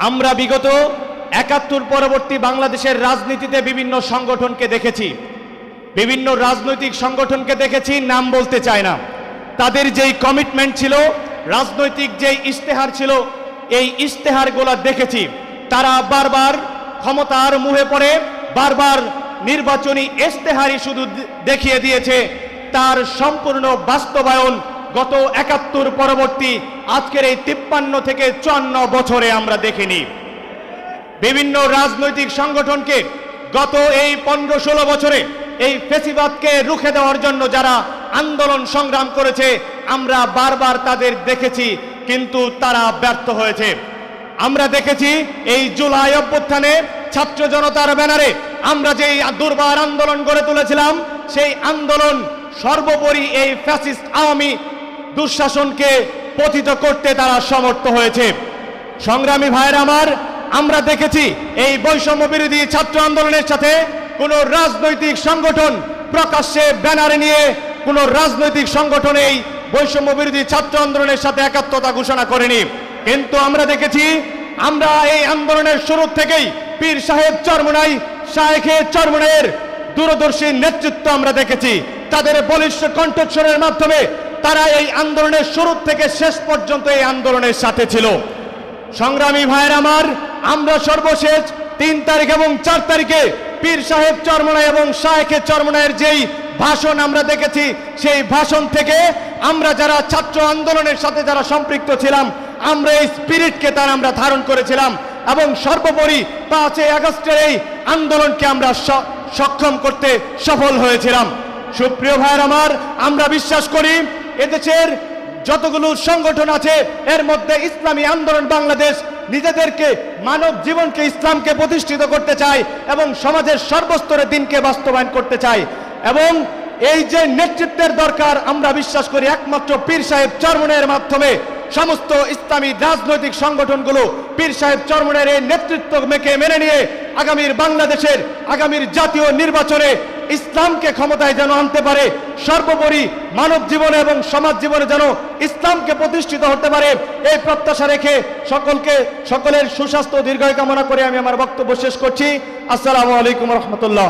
আমরা বিগত একাত্তর পরবর্তী বাংলাদেশের রাজনীতিতে বিভিন্ন সংগঠনকে দেখেছি। বিভিন্ন রাজনৈতিক সংগঠনকে দেখেছি, নাম বলতে চায় না। তাদের যেই কমিটমেন্ট ছিল, রাজনৈতিক যেই ইশতেহার ছিল, এই ইশতেহারগুলো দেখেছি। তারা বারবার ক্ষমতার মুহে পড়ে, বারবার নির্বাচনী ইশতেহারই শুধু দেখিয়ে দিয়েছে। তার সম্পূর্ণ বাস্তবায়ন গত একাত্তর পরবর্তী আজকের এই তিপ্পান্ন থেকে চুয়ান্ন বছরে আমরা দেখিনি। বিভিন্ন রাজনৈতিক সংগঠনকে গত এই পনেরো ষোলো বছরে এই ফেসিবাদকে রুখে দেওয়ার জন্য যারা আন্দোলন সংগ্রাম করেছে, আমরা বারবার তাদের দেখেছি, কিন্তু তারা ব্যর্থ হয়েছে। আমরা দেখেছি এই জুলাই অভ্যুত্থানে ছাত্র জনতার ব্যানারে আমরা যেই দুর্বার আন্দোলন গড়ে তুলেছিলাম, সেই আন্দোলন সর্বোপরি এই ফ্যাসিস্ট আওয়ামী দুঃশাসনকে পতিত করতে তারা সমর্থ হয়েছে। সংগ্রামী ভাইয়ের আমার, আমরা দেখেছি এই বৈষম্য বিরোধী ছাত্র আন্দোলনের সাথে কোন রাজনৈতিক সংগঠন প্রকাশ্যে ব্যানারে নিয়ে কোন রাজনৈতিক সংগঠন এই বৈষম্য বিরোধী ছাত্র আন্দোলনের সাথে একাত্মতা ঘোষণা করেনি। কিন্তু আমরা দেখেছি, আমরা এই আন্দোলনের শুরু থেকেই পীর সাহেব চরমনাই শাহেখে চরমনাইয়ের দূরদর্শী নেতৃত্ব আমরা দেখেছি। তাদের বলিষ্ঠ কণ্ঠস্বরের মাধ্যমে তারা এই আন্দোলনের শুরু থেকে শেষ পর্যন্ত এই আন্দোলনের সাথে ছিল। সংগ্রামী ভাইয়ের আমার, আমরা সর্বশেষ তিন তারিখ এবং চার তারিখে পীর সাহেব চরমনাই এবং শাহেখে চরমনাইয়ের যেই ভাষণ আমরা দেখেছি, সেই ভাষণ থেকে আমরা যারা ছাত্র আন্দোলনের সাথে যারা সম্পৃক্ত ছিলাম, আমরা এই স্পিরিটকে তার আমরা ধারণ করেছিলাম এবং সর্বোপরি পাঁচই আগস্টের এই আন্দোলনকে আমরা সক্ষম করতে সফল হয়েছিলাম। সুপ্রিয় ভাইয়ের আমার, আমরা বিশ্বাস করি এদেশের যতগুলো সংগঠন আছে, এর মধ্যে ইসলামী আন্দোলন বাংলাদেশ নিজেদেরকে মানব জীবনকে ইসলামকে প্রতিষ্ঠিত করতে চায় এবং সমাজের সর্বস্তরে দিনকে বাস্তবায়ন করতে চায়। এবং এই যে নেতৃত্বের দরকার, আমরা বিশ্বাস করি একমাত্র পীর সাহেব চরমনের মাধ্যমে সমস্ত ইসলামী রাজনৈতিক সংগঠনগুলো পীর সাহেব চরমনের এই নেতৃত্ব মেকে মেনে নিয়ে আগামীর বাংলাদেশের, আগামীর জাতীয় নির্বাচনে ইসলামকে ক্ষমতায় যেন আনতে পারে, সর্বোপরি মানব জীবনে এবং সমাজ জীবনে যেন ইসলামকে প্রতিষ্ঠিত হতে পারে, এই প্রত্যাশা রেখে সকলকে, সকলের সুস্বাস্থ্য দীর্ঘায় কামনা করে আমি আমার বক্তব্য শেষ করছি। আসসালামু আলাইকুম রহমতুল্লাহ।